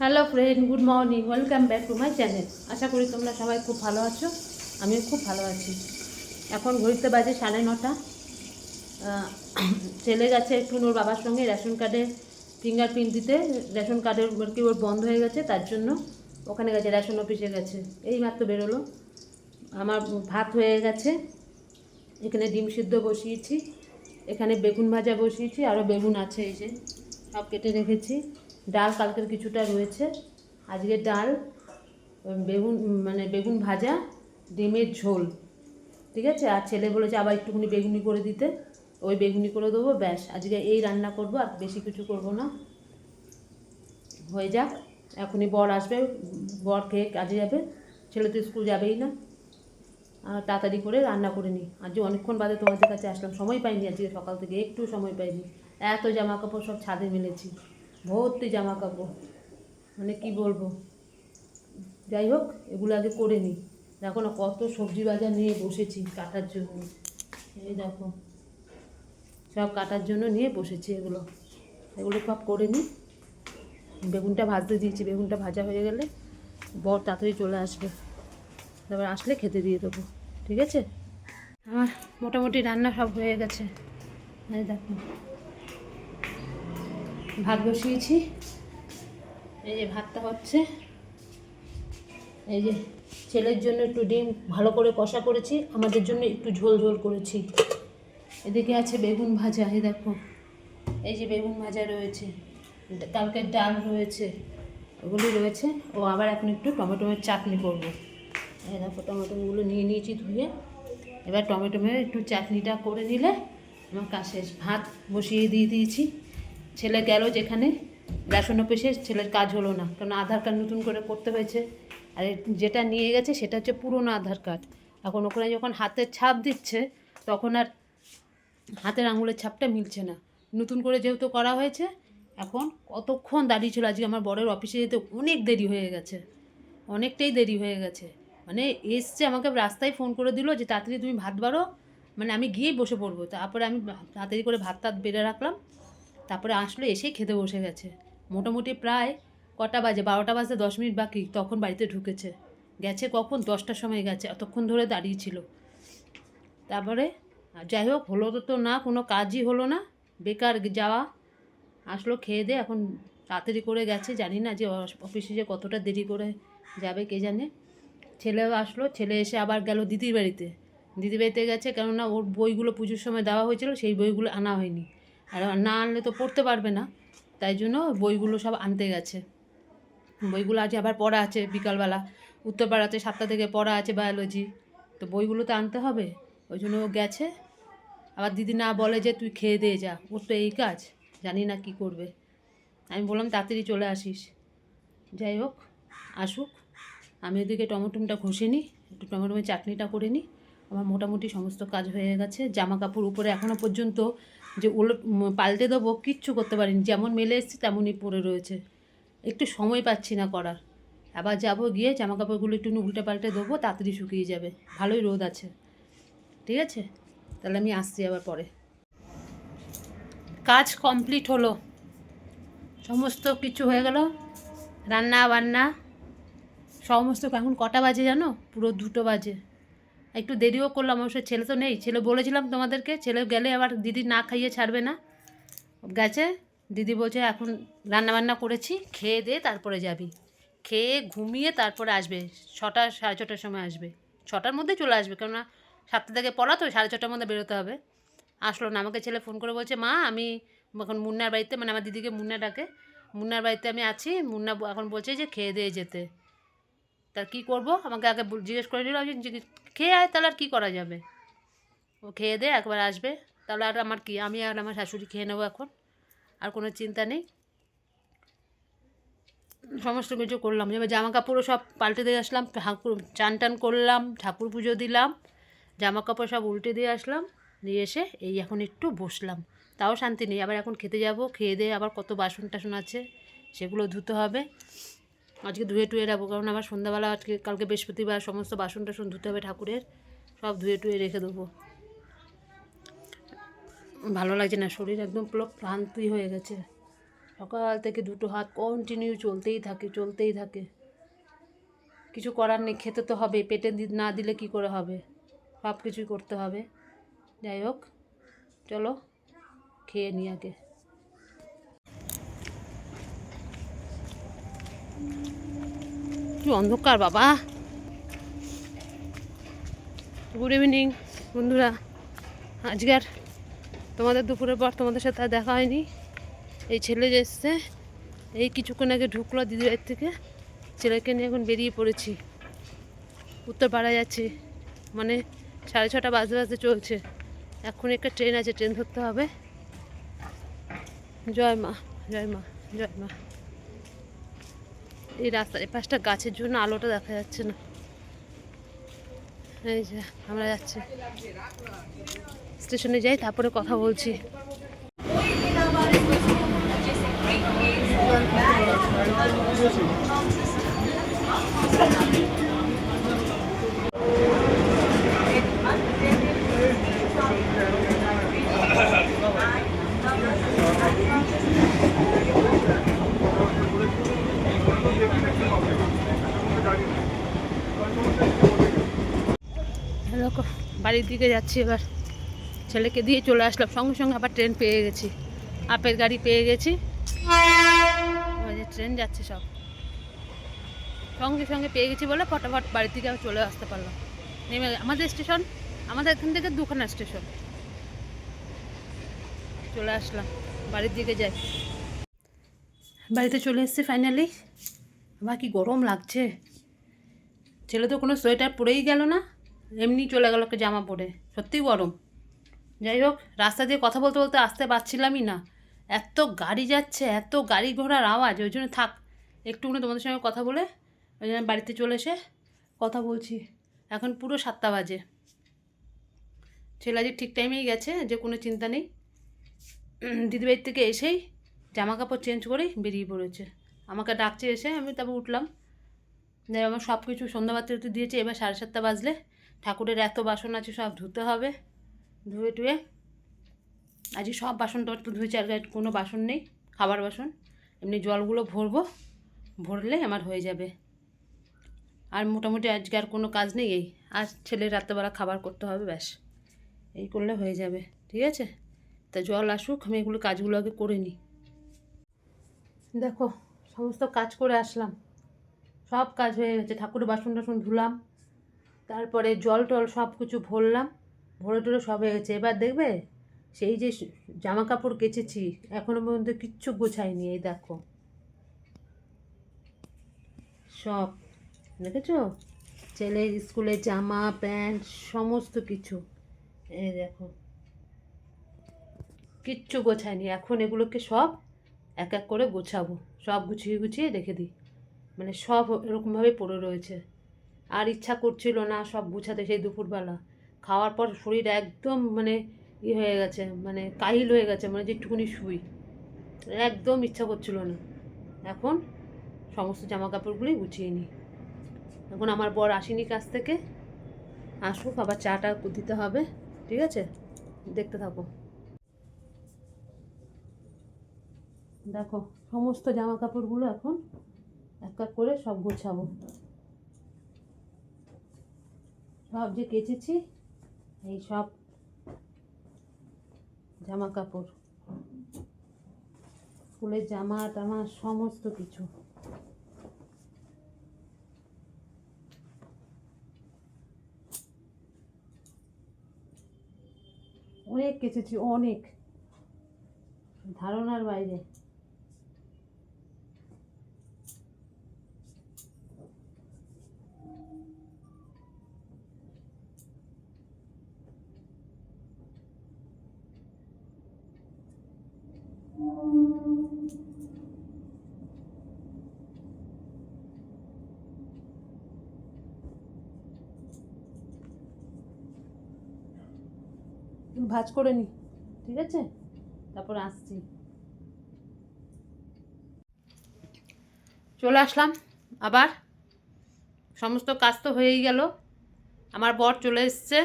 Hello friend good morning welcome back to my channel আশা করি তোমরা সবাই খুব ভালো আছো। আমিও খুব ভালো আছি। এখন ঘড়িতে বাজে সাড়ে নটা। ছেলে গেছে একটু ওর বাবার সঙ্গে রেশন কার্ডে ফিঙ্গারপ্রিন্ট দিতে। রেশন কার্ডের কি ওর বন্ধ হয়ে গেছে, তার জন্য ওখানে গেছে, রেশন অফিসে গেছে। এই মাত্র বেরোলো। আমার ভাত হয়ে গেছে। এখানে ডিম সিদ্ধ বসিয়েছি। এখানে বেগুন ভাজা বসিয়েছি। আরও বেগুন আছে এই যে, সব কেটে রেখেছি। ডাল কালকের কিছুটা রয়েছে। আজকে ডাল বেগুন মানে বেগুন ভাজা, ডিমের ঝোল। ঠিক আছে? আর ছেলে বলেছে আবার একটুখানি বেগুনি করে দিতে। ওই বেগুনি করে দেবো, ব্যাস। আজকে এই রান্না করব, আর বেশি কিছু করব না। হয়ে যাক। এখনই বর আসবে। বর খেয়ে কাজে যাবে। ছেলে তো স্কুল যাবেই না। আর তাড়াতাড়ি করে রান্না করে নিই। আজকে অনেকক্ষণ বাদে তোমাদের কাছে আসলাম। সময় পাইনি আজকে সকাল থেকে, একটু সময় পাইনি। এত জামা কাপড় সব ছাদে মেলেছি। ভর্তি জামা কাপড় মানে কি বলব? যাই হোক, এগুলো আগে করে নিই। দেখো না কত সবজি বাজার নিয়ে বসেছি কাটার জন্য। এই দেখো, সব কাটার জন্য নিয়ে বসেছি এগুলো। এগুলো সব করে নিই। বেগুনটা ভাজতে দিয়েছি, বেগুনটা ভাজা হয়ে গেলে বর তাড়াতাড়ি চলে আসবে। তারপর আসলে খেতে দিয়ে দেবো, ঠিক আছে? আমার মোটামুটি রান্না সব হয়ে গেছে। দেখো। ভাত বসিয়েছি। এই যে ভাতটা হচ্ছে। এই যে ছেলের জন্য একটু ডিম ভালো করে কষা করেছি, আমাদের জন্য একটু ঝোল ঝোল করেছি। এদিকে আছে বেগুন ভাজা, এই দেখো। এই যে বেগুন ভাজা রয়েছে, কালকে ডাল রয়েছে, ওগুলি রয়েছে। ও আবার এখন একটু টমেটোমের চাটনি করব। এই দেখো, টমেটোগুলো নিয়ে নিয়েছি ধুয়ে। এবার টমেটোমের একটু চাটনিটা করে নিলে আমার শেষ। ভাত বসিয়ে দিয়ে দিয়েছি। ছেলে গেল যেখানে, রেশন অফিসে, ছেলের কাজ হলো না। কারণ আধার কার্ড নতুন করে করতে হয়েছে। আর যেটা নিয়ে গেছে সেটা হচ্ছে পুরনো আধার কার্ড। এখন ওখানে যখন হাতের ছাপ দিচ্ছে, তখন আর হাতের আঙুলের ছাপটা মিলছে না। নতুন করে যেহেতু করা হয়েছে, এখন কতক্ষণ দাঁড়িয়ে ছিল? আজকে আমার বরের অফিসে যেতে অনেক দেরি হয়ে গেছে। অনেকটাই দেরি হয়ে গেছে। মানে এসছে, আমাকে রাস্তায় ফোন করে দিল যে, তাড়াতাড়ি তুমি ভাত বাড়ো। মানে আমি গিয়েই বসে পড়ব। তারপরে আমি তাড়াতাড়ি করে ভাত টাত বেড়ে রাখলাম। তারপরে আসলো এসেই খেতে বসে গেছে। মোটামুটি প্রায় কটা বাজে, বারোটা বাজতে দশ মিনিট বাকি, তখন বাড়িতে ঢুকেছে। গেছে কখন? দশটার সময় গেছে, এতক্ষণ ধরে দাঁড়িয়ে ছিল। তারপরে, যাই হোক, হলো তো না, কোনো কাজই হলো না। বেকার যাওয়া, আসলো খেয়ে দে এখন তাড়াতাড়ি করে গেছে। জানি না যে অফিসে যে কতটা দেরি করে যাবে, কে জানে। ছেলেও আসলো, ছেলে এসে আবার গেল দিদির বাড়িতে। দিদির বাড়িতে গেছে, কেননা ওর বইগুলো পুজোর সময় দেওয়া হয়েছিল, সেই বইগুলো আনা হয়নি। আর না আনলে তো পড়তে পারবে না। তাই জন্য বইগুলো সব আনতে গেছে। বইগুলো আজ আবার পড়া আছে বিকালবেলা। উত্তরপাড়াতে সাতটা থেকে পড়া আছে বায়োলজি তো বইগুলো তো আনতে হবে। ওই জন্য ও গেছে। আবার দিদি না বলে যে তুই খেয়ে দিয়ে যা। ওর তো এই কাজ। জানি না কি করবে। আমি বললাম, তাড়াতাড়ি চলে আসিস। যাই হোক, আসুক। আমি ওদিকে টমেটোমটা ঘষে নিই। একটু টমেটোমের চাটনিটা করে নিই। আমার মোটামুটি সমস্ত কাজ হয়ে গেছে। জামা কাপড় উপরে এখনও পর্যন্ত যে ওলট পাল্টে দেবো, কিচ্ছু করতে পারিনি। যেমন মেলে এসেছি, তেমনই পড়ে রয়েছে। একটু সময় পাচ্ছি না করার। আবার যাব গিয়ে জামা কাপড়গুলো একটু উল্টে পাল্টে দেবো, তাড়াতাড়ি শুকিয়ে যাবে। ভালোই রোদ আছে। ঠিক আছে? তাহলে আমি আসছি আবার পরে। কাজ কমপ্লিট হলো। সমস্ত কিছু হয়ে গেল। রান্না বান্না। সমস্ত এখন কটা বাজে জানো? পুরো দুটো বাজে। একটু দেরিও করলাম, অবশ্য ছেলে তো নেই। ছেলে বলেছিলাম তোমাদেরকে, ছেলে গেলে আবার দিদি না খাইয়ে ছাড়বে না। গেছে, দিদি বলছে, এখন রান্না বান্না করেছি, খেয়ে দিয়ে তারপরে যাবি। খেয়ে ঘুমিয়ে তারপরে আসবে, ছটা, সাড়ে ছটার সময় আসবে। ছটার মধ্যে চলে আসবে, কেননা সাতটা থেকে পড়া তো, সাড়ে ছটার মধ্যে বেরোতে হবে। আসলো না, আমাকে ছেলে ফোন করে বলছে, মা, আমি এখন মুন্নার বাড়িতে মানে আমার দিদিকে মুন্না ডাকে। মুন্নার বাড়িতে আমি আছি, মুন্না এখন বলছে যে, খেয়ে দিয়ে যেতে। তার কী করব? আমাকে আগে জিজ্ঞেস করে নিল জিজ্ঞেস খেয়ে আয়, তাহলে আর কী করা যাবে? ও খেয়ে দে, একবার আসবে। তাহলে আর আমার কি, আমি আর আমার শাশুড়ি খেয়ে নেব এখন। আর কোনো চিন্তা নেই। সমস্ত কিছু করলাম। এবার জামা কাপড়ও সব পাল্টে দিয়ে আসলাম, ঠাকুর চান টান করলাম, ঠাকুর পুজো দিলাম জামা কাপড় সব উল্টে দিয়ে আসলাম। দিয়ে এসে এই এখন একটু বসলাম। তাও শান্তি নেই। আবার এখন খেতে যাব, খেয়ে দিয়ে আবার কত বাসন টাসন আছে, সেগুলো ধুতে হবে। আজকে ধুয়ে টুয়ে রাখব, কারণ আমার সন্ধ্যাবেলা আজকে, কালকে বৃহস্পতিবার সমস্ত বাসন টাসন ধুতে হবে ঠাকুরের, সব ধুয়ে টুয়ে রেখে দেবো। ভালো লাগছে না, শরীর একদম পুরো ক্লান্তি হয়ে গেছে। সকাল থেকে দুটো হাত কন্টিনিউ চলতেই থাকে চলতেই থাকে। কিছু করার নেই, খেতে তো হবে, পেটে না দিলে কি করে হবে? সব কিছুই করতে হবে। যাই হোক, চলো, খেয়ে নিই আগে। কি অন্ধকার, বাবা। গুড ইভিনিং, বন্ধুরা। আজকের তোমাদের দুপুরের পর তোমাদের সাথে আর দেখা হয়নি। এই ছেলে যে এসছে, এই কিছুক্ষণ আগে ঢুকলো দিদির বাড়ির থেকে। ছেলেকে নিয়ে এখন বেরিয়ে পড়েছি। উত্তরপাড়া যাচ্ছি। মানে সাড়ে ছটা বাজতে বাজতে চলছে। এখন একটা ট্রেন আছে, ট্রেন ধরতে হবে। জয় মা জয় মা জয় মা। এই রাস্তার পাশটা গাছের জন্য আলোটা দেখা যাচ্ছে না। এই যে, আমরা যাচ্ছি। স্টেশনে যাই, তারপরে কথা বলছি। দেখো বাড়ির দিকে যাচ্ছি, এবার ছেলেকে দিয়ে চলে আসলাম। সঙ্গে সঙ্গে আবার ট্রেন পেয়ে গেছি। আপের গাড়ি পেয়ে গেছি। ট্রেন যাচ্ছে সব। সঙ্গে সঙ্গে পেয়ে গেছি বলে ফটাফট বাড়ি থেকে আবার চলে আসতে পারলাম। নেমে আমাদের স্টেশন আমাদের এখান থেকে দুখানা স্টেশন চলে আসলাম। বাড়ির দিকে যাই। বাড়িতে চলে এসেছি ফাইনালি আবার কি গরম লাগছে। ছেলে তো কোনো সোয়েটার পরেই গেল না। এমনি চলে গেল একটা জামা পরে। সত্যিই গরম। যাই হোক রাস্তা দিয়ে কথা বলতে বলতে আসতে পারছিলামই না। এত গাড়ি যাচ্ছে, এত গাড়ি ঘোড়ার আওয়াজ, ওই জন্য থাক, একটুখানি তোমাদের সঙ্গে কথা বলে, ওই জন্য বাড়িতে চলে এসে কথা বলছি। এখন পুরো সাতটা বাজে। ছেলে আজকে ঠিক টাইমেই গেছে, যে কোনো চিন্তা নেই। দিদিবাড়ির থেকে এসেই জামা কাপড় চেঞ্জ করেই বেরিয়ে পড়েছে। আমাকে ডাকছে এসে, আমি তারপর উঠলাম। যে আমার সব কিছু সন্ধ্যাবাতি তো দিয়েছে, এবার সাড়ে সাতটা বাজলে ঠাকুরের এত বাসন আছে, সব ধুতে হবে। ধুয়ে টুয়ে আজকে সব বাসন তো ধুয়েছি, আর কোনো বাসন নেই, খাবার বাসন। এমনি জলগুলো ভরবো, ভরলে আমার হয়ে যাবে। আর মোটামুটি আজকে আর কোনো কাজ নেই এই। আর ছেলে রাত্রেবেলা খাবার করতে হবে, ব্যাস। এই করলে হয়ে যাবে, ঠিক আছে? তা জল আসুক, আমি এগুলো কাজগুলো আগে করে নিই। দেখো, সমস্ত কাজ করে আসলাম। সব কাজ হয়ে গেছে, ঠাকুরের বাসন টাসন ধুলাম। তারপরে জল টল সব কিছু ভরলাম, ভরে টরে সব হয়ে গেছে। এবার দেখবে সেই যে জামা কাপড় কেচেছি, এখনও পর্যন্ত কিচ্ছু গোছায়নি এই দেখো। সব, দেখেছ? ছেলের স্কুলে জামা, প্যান্ট, সমস্ত কিছু। এই দেখো। কিচ্ছু গোছায়নি এখন এগুলোকে সব এক এক করে গোছাবো। সব গুছিয়ে গুছিয়ে রেখে দিই। মানে সব এরকমভাবে পড়ে রয়েছে। আর ইচ্ছা করছিল না সব গুছাতে সেই দুপুরবেলা। খাওয়ার পর শরীর একদম মানে ই হয়ে গেছে মানে কাহিল হয়ে গেছে মানে যেটুকুনি শুই। একদম ইচ্ছা করছিল না। এখন সমস্ত জামা কাপড়গুলি গুছিয়ে নিই। এখন আমার বর আসেনি কাছ থেকে, আসুক, আবার চাটা দিতে হবে, ঠিক আছে? দেখতে থাকো। দেখো, সমস্ত জামা কাপড়গুলো এখন এক এক করে সব গোছাবো। সব যে কেচেছি, এই সব জামা কাপড় স্কুলের জামা টামা সমস্ত কিছু। অনেক কেচেছি, অনেক। ধারণার বাইরে। ভাজ করে নি, ঠিক আছে? তারপর আসছি। চলে আসলাম, আবার। সমস্ত কাজ তো হয়েই গেল। আমার বর চলে এসছে।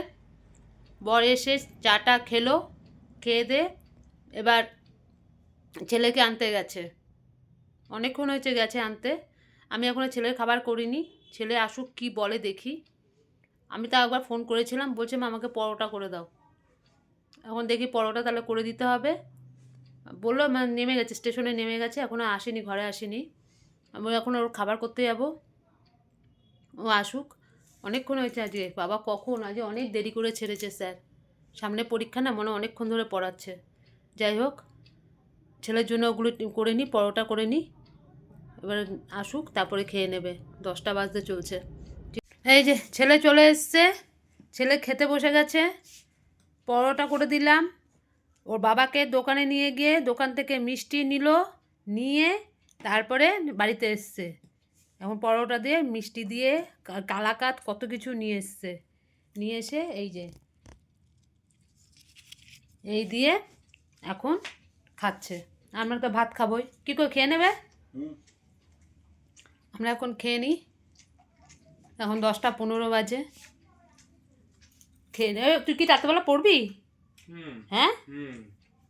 বর এসে চাটা খেলো, খেয়ে দে, এবার ছেলেকে আনতে গেছে। অনেকক্ষণ হয়েছে গেছে আনতে। আমি এখনও ছেলের খাবার করিনি। ছেলে আসুক কি বলে দেখি। আমি তা একবার ফোন করেছিলাম, বলছে আমাকে পরোটা করে দাও। এখন দেখি পরোটা তাহলে করে দিতে হবে। বলল, মা, নেমে গেছে, স্টেশনে নেমে গেছে এখনও আসেনি, ঘরে আসেনি। আমি এখন ওর খাবার করতে যাব। ও আসুক। অনেকক্ষণ হয়েছে আজকে। বাবা, কখন? আজকে অনেক দেরি করে ছেড়েছে স্যার। সামনে পরীক্ষা না, মনে অনেকক্ষণ ধরে পড়াচ্ছে। যাই হোক, ছেলের জন্য ওগুলো করে নিই পরোটা করে নিই এবার আসুক, তারপরে খেয়ে নেবে। দশটা বাজতে চলছে। এই যে, ছেলে চলে এসছে। ছেলে খেতে বসে গেছে। পরোটা করে দিলাম। ওর বাবাকে দোকানে নিয়ে গিয়ে দোকান থেকে মিষ্টি নিল নিয়ে তারপরে বাড়িতে এসছে। এখন পরোটা দিয়ে মিষ্টি দিয়ে কালাকাত কত কিছু নিয়ে এসছে। নিয়ে এসে এই যে এই দিয়ে এখন খাচ্ছে। আমরা তো ভাত খাবোই। কী করে খেয়ে নেবে? আমরা এখন খেয়ে নিই। এখন দশটা পনেরো বাজে। খেয়ে নে। তুই কি রাত্রেবেলা পড়বি? হ্যাঁ?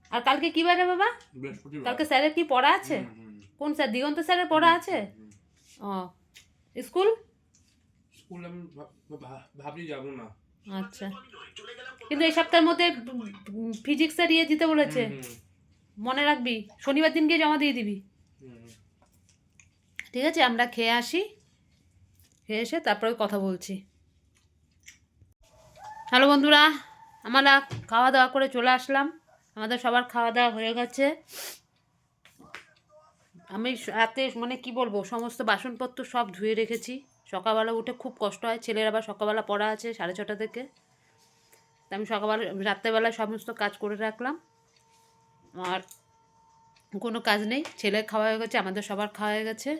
আর কালকে কি বারে বাবা? কালকে স্যারের কি পড়া আছে? কোন স্যার? দিগন্ত স্যারের পড়া আছে? ও। স্কুল? স্কুল আমি ভাব- ভাব- ভাবছি যাব না। আচ্ছা। কিন্তু এই সপ্তাহের মধ্যে ফিজিক্সের ইয়ে দিতে বলেছে। মনে রাখবি শনিবার দিন গিয়ে জমা দিয়ে দিবি। ঠিক আছে আমরা খেয়ে আসি। খেয়ে এসে তারপরে কথা বলছি। হ্যালো বন্ধুরা, আমরা খাওয়া দাওয়া করে চলে আসলাম। আমাদের সবার খাওয়া দাওয়া হয়ে গেছে। আমি রাতে মানে কি বলব, সমস্ত বাসনপত্র সব ধুয়ে রেখেছি। সকালবেলা উঠে খুব কষ্ট হয়, ছেলের আবার সকালবেলা পড়া আছে সাড়ে ছটা থেকে। তা আমি সকালবেলা, রাত্রেবেলায় সমস্ত কাজ করে রাখলাম। আর কোনো কাজ নেই, ছেলের খাওয়া হয়ে গেছে, আমাদের সবার খাওয়া হয়ে গেছে।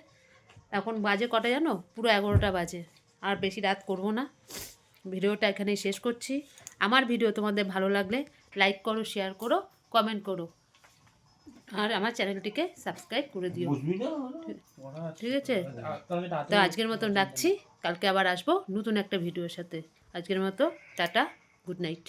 এখন বাজে কটা জানো? পুরো এগারোটা বাজে। আর বেশি রাত করব না। ভিডিওটা এখানেই শেষ করছি। আমার ভিডিও তোমাদের ভালো লাগলে লাইক করো শেয়ার করো কমেন্ট করো। আর আমার চ্যানেলটিকে সাবস্ক্রাইব করে দিও। ঠিক আছে? তো আজকের মতন ডাকছি কালকে আবার আসব নতুন একটা ভিডিওর সাথে। আজকের মতো টাটা গুড নাইট